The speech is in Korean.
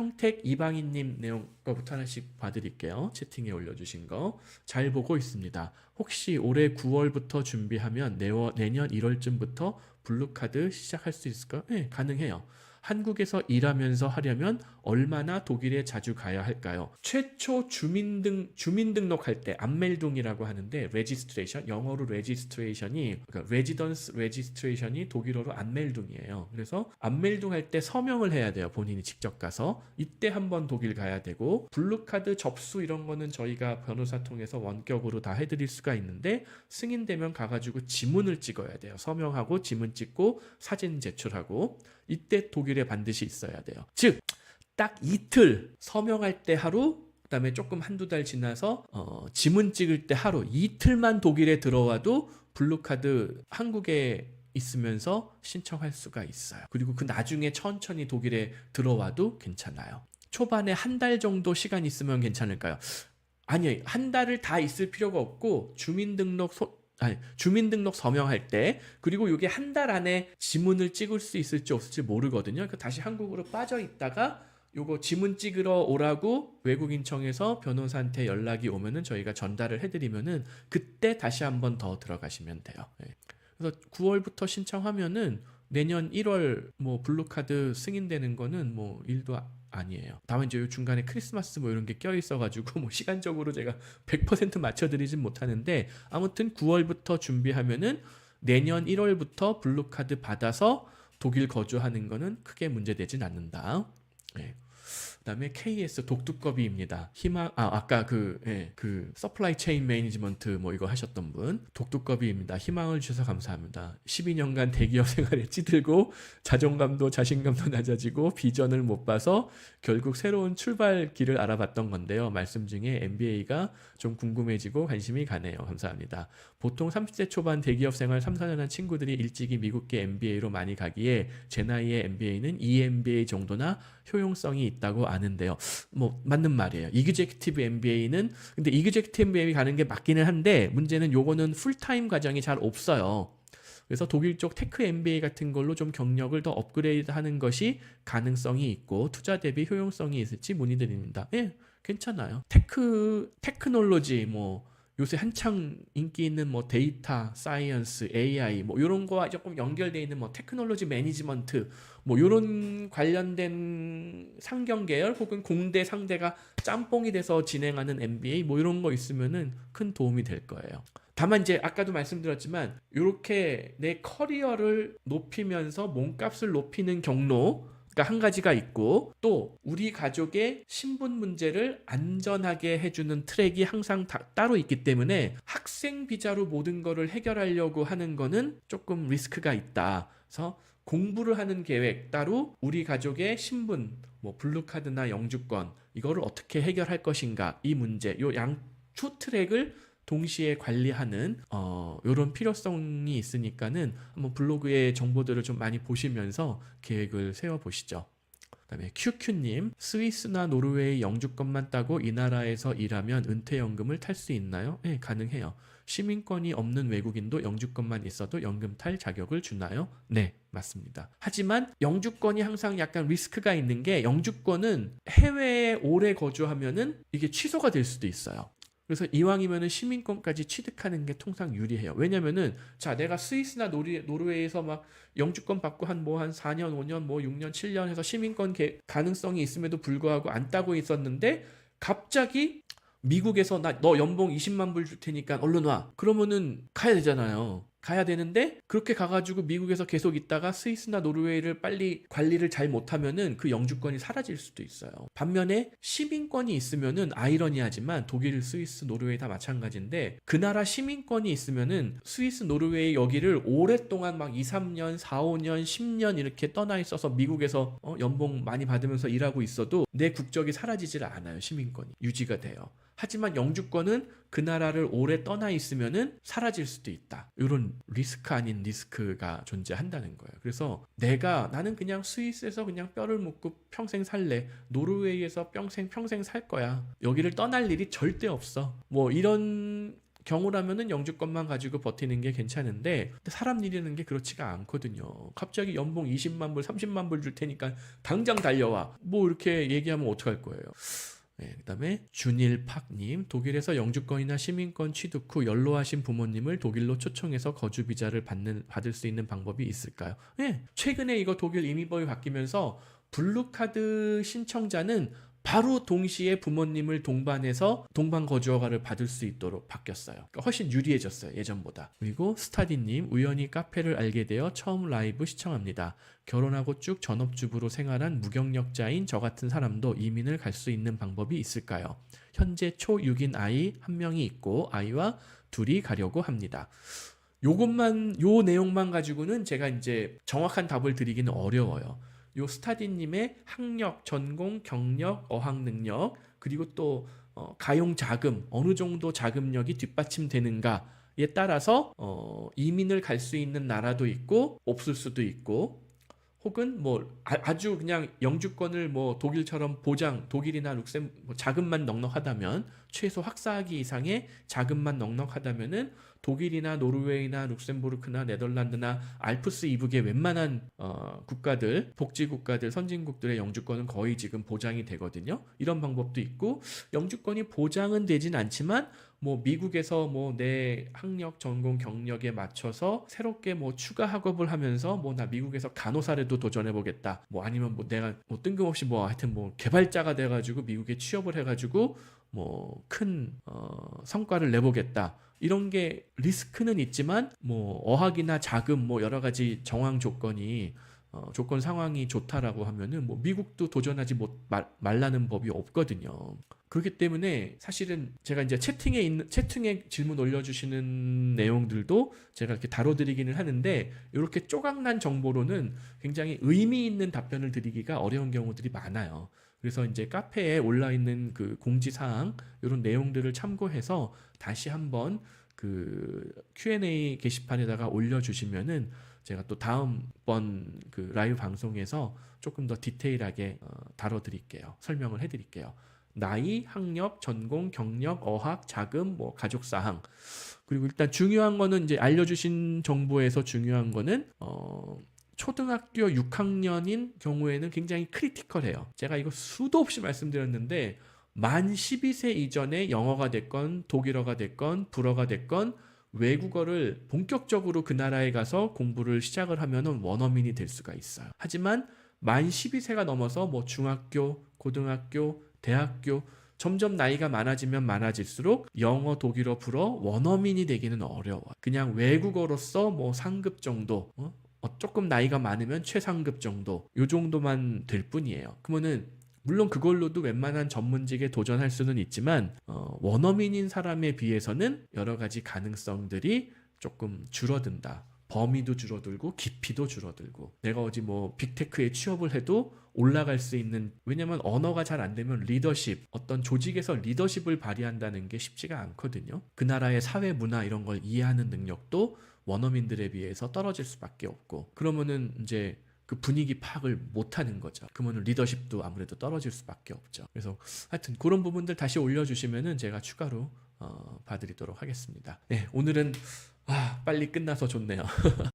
평택 이방인님 내용 거부터 하나씩 봐드릴게요. 채팅에 올려주신 거. 잘 보고 있습니다. 혹시 올해 9월부터 준비하면 내년 1월쯤부터 블루카드 시작할 수 있을까요? 네, 가능해요. 한국에서 일하면서 하려면 얼마나 독일에 자주 가야 할까요? 최초 주민등 주민등록할 때 안멜둥이라고 하는데 레지스트레이션 영어로 레지스트레이션이 그러니까 레지던스 레지스트레이션이 독일어로 안멜둥이에요. 그래서 안멜둥할 때 서명을 해야 돼요. 본인이 직접 가서 이때 한번 독일 가야 되고 블루 카드 접수 이런 거는 저희가 변호사 통해서 원격으로 다 해드릴 수가 있는데 승인되면 가가지고 지문을 찍어야 돼요. 서명하고 지문 찍고 사진 제출하고 이때 독일에 반드시 있어야 돼요. 즉, 딱 이틀 서명할 때 하루, 그다음에 조금 한두 달 지나서 어, 지문 찍을 때 하루 이틀만 독일에 들어와도 블루카드 한국에 있으면서 신청할 수가 있어요. 그리고 그 나중에 천천히 독일에 들어와도 괜찮아요. 초반에 한 달 정도 시간 있으면 괜찮을까요? 아니에요. 한 달을 다 있을 필요가 없고 주민등록 소, 아니, 주민등록 서명할 때 그리고 이게 한 달 안에 지문을 찍을 수 있을지 없을지 모르거든요. 그러니까 다시 한국으로 빠져 있다가 요거 지문 찍으러 오라고 외국인청에서 변호사한테 연락이 오면은 저희가 전달을 해드리면은 그때 다시 한 번 더 들어가시면 돼요. 예. 그래서 9월부터 신청하면은 내년 1월 뭐 블루카드 승인되는 거는 뭐 일도 아- 아니에요. 다만 이제 요 중간에 크리스마스 뭐 이런 게 껴 있어가지고 뭐 시간적으로 제가 100% 맞춰드리진 못하는데 아무튼 9월부터 준비하면은 내년 1월부터 블루카드 받아서 독일 거주하는 거는 크게 문제되진 않는다. 예. 그다음에 KS 독두꺼비입니다. 희망 아 아까 그 예, 그 서플라이 체인 매니지먼트 뭐 이거 하셨던 분 독두꺼비입니다. 희망을 주셔서 감사합니다. 12년간 대기업 생활에 찌들고 자존감도 자신감도 낮아지고 비전을 못 봐서 결국 새로운 출발길을 알아봤던 건데요. 말씀 중에 MBA가 좀 궁금해지고 관심이 가네요. 감사합니다. 보통 30대 초반 대기업 생활 3, 4년 한 친구들이 일찍이 미국계 MBA로 많이 가기에 제 나이의 MBA는 EMBA 정도나 효용성이 있다고 아는데요. 뭐 맞는 말이에요. 이그제큐티브 MBA는 근데 이그제큐티브 MBA 가는 게 맞기는 한데 문제는 요거는 풀타임 과정이 잘 없어요. 그래서 독일 쪽 테크 MBA 같은 걸로 좀 경력을 더 업그레이드 하는 것이 가능성이 있고 투자 대비 효용성이 있을지 문의드립니다. 예, 괜찮아요. 테크, 테크놀로지, 뭐, 요새 한창 인기 있는 뭐 데이터, 사이언스, AI 뭐 이런 거와 조금 연결돼 있는 뭐 테크놀로지 매니지먼트 뭐 이런 관련된 상경 계열 혹은 공대 상대가 짬뽕이 돼서 진행하는 MBA 뭐 이런 거 있으면은 큰 도움이 될 거예요. 다만 이제 아까도 말씀드렸지만 이렇게 내 커리어를 높이면서 몸값을 높이는 경로 가한 가지가 있고 또 우리 가족의 신분 문제를 안전하게 해주는 트랙이 항상 다- 따로 있기 때문에 학생 비자로 모든 거를 해결하려고 하는 거는 조금 리스크가 있다. 그래서 공부를 하는 계획 따로 우리 가족의 신분 뭐 블루카드나 영주권 이거를 어떻게 해결할 것인가 이 문제 요 양 초 트랙을 동시에 관리하는 어 요런 필요성이 있으니까는 한번 블로그의 정보들을 좀 많이 보시면서 계획을 세워 보시죠. 그다음에 QQ님 스위스나 노르웨이 영주권만 따고 이 나라에서 일하면 은퇴연금을 탈 수 있나요? 네, 가능해요. 시민권이 없는 외국인도 영주권만 있어도 연금 탈 자격을 주나요? 네, 맞습니다. 하지만 영주권이 항상 약간 리스크가 있는 게 영주권은 해외에 오래 거주하면은 이게 취소가 될 수도 있어요. 그래서 이왕이면은 시민권까지 취득하는 게 통상 유리해요. 왜냐면은 자 내가 스위스나 노리, 노르웨이에서 막 영주권 받고 한뭐 한 4년, 5년, 뭐 6년, 7년 해서 시민권 개- 가능성이 있음에도 불구하고 안 따고 있었는데 갑자기 미국에서 나 너 연봉 20만 불 줄 테니까 얼른 와. 그러면은 가야 되잖아요. 가야 되는데 그렇게 가가지고 미국에서 계속 있다가 스위스나 노르웨이를 빨리 관리를 잘 못하면은 그 영주권이 사라질 수도 있어요. 반면에 시민권이 있으면은 아이러니하지만 독일, 스위스, 노르웨이 다 마찬가지인데 그 나라 시민권이 있으면은 스위스, 노르웨이 여기를 오랫동안 막 2, 3년, 4, 5년, 10년 이렇게 떠나 있어서 미국에서 어, 연봉 많이 받으면서 일하고 있어도 내 국적이 사라지질 않아요. 시민권이 유지가 돼요. 하지만 영주권은 그 나라를 오래 떠나 있으면은 사라질 수도 있다. 이런 리스크 아닌 리스크가 존재한다는 거예요. 그래서 내가 나는 그냥 스위스에서 그냥 뼈를 묻고 평생 살래. 노르웨이에서 평생 평생 살 거야. 여기를 떠날 일이 절대 없어. 뭐 이런 경우라면은 영주권만 가지고 버티는 게 괜찮은데 사람 일이라는 게 그렇지가 않거든요. 갑자기 연봉 20만 불, 30만 불 줄 테니까 당장 달려와. 뭐 이렇게 얘기하면 어떡할 거예요. 네, 그 다음에 준일팍님 독일에서 영주권이나 시민권 취득 후 연로하신 부모님을 독일로 초청해서 거주 비자를 받는 받을 수 있는 방법이 있을까요? 네, 최근에 이거 독일 이민법이 바뀌면서 블루카드 신청자는 바로 동시에 부모님을 동반해서 동반 거주 허가를 받을 수 있도록 바뀌었어요. 그러니까 훨씬 유리해졌어요 예전보다. 그리고 스타디님 우연히 카페를 알게 되어 처음 라이브 시청합니다. 결혼하고 쭉 전업주부로 생활한 무경력자인 저 같은 사람도 이민을 갈 수 있는 방법이 있을까요? 현재 초 6인 아이 한 명이 있고 아이와 둘이 가려고 합니다. 요것만 요 내용만 가지고는 제가 이제 정확한 답을 드리기는 어려워요. 요 스타디님의 학력, 전공, 경력, 어학 능력 그리고 또 어, 가용 자금 어느 정도 자금력이 뒷받침되는가에 따라서 어, 이민을 갈 수 있는 나라도 있고 없을 수도 있고 혹은 뭐 아, 주 그냥 영주권을 뭐 독일처럼 보장 독일이나 룩셈 뭐 자금만 넉넉하다면 최소 학사학위 이상의 자금만 넉넉하다면은 독일이나 노르웨이나 룩셈부르크나 네덜란드나 알프스 이북의 웬만한 어, 국가들 복지 국가들 선진국들의 영주권은 거의 지금 보장이 되거든요. 이런 방법도 있고 영주권이 보장은 되진 않지만 뭐 미국에서 뭐 내 학력, 전공, 경력에 맞춰서 새롭게 뭐 추가 학업을 하면서 뭐 나 미국에서 간호사라도 도전해 보겠다. 뭐 아니면 뭐 내가 뭐 뜬금없이 뭐 하여튼 뭐 개발자가 돼 가지고 미국에 취업을 해 가지고 뭐큰 어, 성과를 내보겠다. 이런 게 리스크는 있지만 뭐 어학이나 자금 뭐 여러 가지 정황 조건이 어, 조건 상황이 좋다라고 하면은 뭐 미국도 도전하지 못 말, 말라는 법이 없거든요. 그렇기 때문에 사실은 제가 이제 채팅에 있는 채팅에 질문 올려주시는 내용들도 제가 이렇게 다뤄드리기는 하는데 이렇게 쪼각난 정보로는 굉장히 의미 있는 답변을 드리기가 어려운 경우들이 많아요. 그래서 이제 카페에 올라 있는 그 공지 사항 이런 내용들을 참고해서 다시 한번 그 Q&A 게시판에다가 올려주시면은 제가 또 다음번 그 라이브 방송에서 조금 더 디테일하게 어, 다뤄드릴게요. 설명을 해드릴게요. 나이, 학력, 전공, 경력, 어학, 자금, 뭐 가족 사항. 그리고 일단 중요한 거는 이제 알려주신 정보에서 중요한 거는 어 초등학교 6학년인 경우에는 굉장히 크리티컬해요. 제가 이거 수도 없이 말씀드렸는데 만 12세 이전에 영어가 됐건 독일어가 됐건 불어가 됐건 외국어를 본격적으로 그 나라에 가서 공부를 시작을 하면은 원어민이 될 수가 있어요. 하지만 만 12세가 넘어서 뭐 중학교, 고등학교, 대학교 점점 나이가 많아지면 많아질수록 영어, 독일어, 불어 원어민이 되기는 어려워. 그냥 외국어로서 뭐 상급 정도, 어? 어, 조금 나이가 많으면 최상급 정도, 요 정도만 될 뿐이에요. 그러면은 물론 그걸로도 웬만한 전문직에 도전할 수는 있지만 어, 원어민인 사람에 비해서는 여러 가지 가능성들이 조금 줄어든다. 범위도 줄어들고 깊이도 줄어들고 내가 어디 뭐 빅테크에 취업을 해도 올라갈 수 있는 왜냐면 언어가 잘 안 되면 리더십 어떤 조직에서 리더십을 발휘한다는 게 쉽지가 않거든요. 그 나라의 사회 문화 이런 걸 이해하는 능력도 원어민들에 비해서 떨어질 수밖에 없고 그러면은 이제 그 분위기 파악을 못 하는 거죠. 그러면 리더십도 아무래도 떨어질 수밖에 없죠. 그래서 하여튼 그런 부분들 다시 올려주시면은 제가 추가로 어, 봐드리도록 하겠습니다. 네, 오늘은 아, 빨리 끝나서 좋네요.